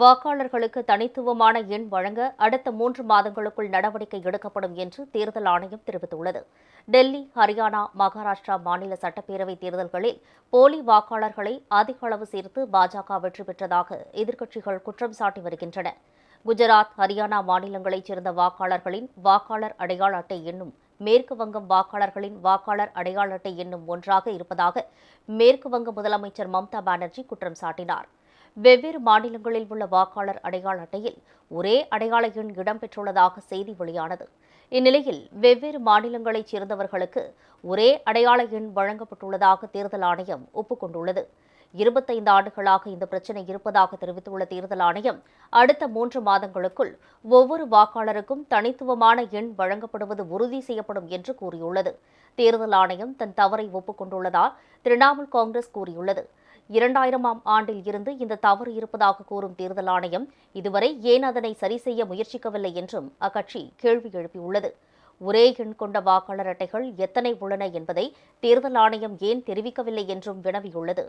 வாக்காளர்களுக்கு தனித்துவமான எண் வழங்க அடுத்த மூன்று மாதங்களுக்குள் நடவடிக்கை எடுக்கப்படும் என்று தேர்தல் ஆணையம் தெரிவித்துள்ளது. டெல்லி ஹரியானா மகாராஷ்டிரா மாநில சட்டப்பேரவை தேர்தல்களில் போலி வாக்காளர்களை அதிக அளவு சேர்த்து பாஜக வெற்றி பெற்றதாக எதிர்க்கட்சிகள் குற்றம் சாட்டி வருகின்றன. குஜராத் ஹரியானா மாநிலங்களைச் சேர்ந்த வாக்காளர்களின் வாக்காளர் அடையாள அட்டை எண்ணும் மேற்கு வங்கம் வாக்காளர்களின் வாக்காளர் அடையாள அட்டை எண்ணும் ஒன்றாக இருப்பதாக மேற்கு வங்க முதலமைச்சர் மம்தா பானர்ஜி குற்றம் சாட்டினார். வெவ்வேறு மாநிலங்களில் உள்ள வாக்காளர் அடையாள அட்டையில் ஒரே அடையாள எண் இடம்பெற்றுள்ளதாக செய்தி வெளியானது. இந்நிலையில் வெவ்வேறு மாநிலங்களைச் சேர்ந்தவர்களுக்கு ஒரே அடையாள எண் வழங்கப்பட்டுள்ளதாக தேர்தல் ஆணையம் ஒப்புக்கொண்டுள்ளது. இருபத்தைந்து ஆண்டுகளாக இந்த பிரச்சினை இருப்பதாக தெரிவித்துள்ள தேர்தல் ஆணையம் அடுத்த மூன்று மாதங்களுக்குள் ஒவ்வொரு வாக்காளருக்கும் தனித்துவமான எண் வழங்கப்படுவது உறுதி செய்யப்படும் என்று கூறியுள்ளது. தேர்தல் ஆணையம் தன் தவறை ஒப்புக்கொண்டுள்ளதால் திரிணாமுல் காங்கிரஸ் கூறியுள்ளது. இரண்டாயிரமாம் ஆண்டில் இருந்து இந்த தவறு இருப்பதாக கூறும் தேர்தல் ஆணையம் இதுவரை ஏன் அதனை சரி செய்ய முயற்சிக்கவில்லை என்றும் அக்கட்சி கேள்வி எழுப்பியுள்ளது. ஒரே எண் கொண்ட வாக்காளர் அட்டைகள் எத்தனை உள்ளன என்பதை தேர்தல் ஆணையம் ஏன் தெரிவிக்கவில்லை என்றும் வினவியுள்ளது.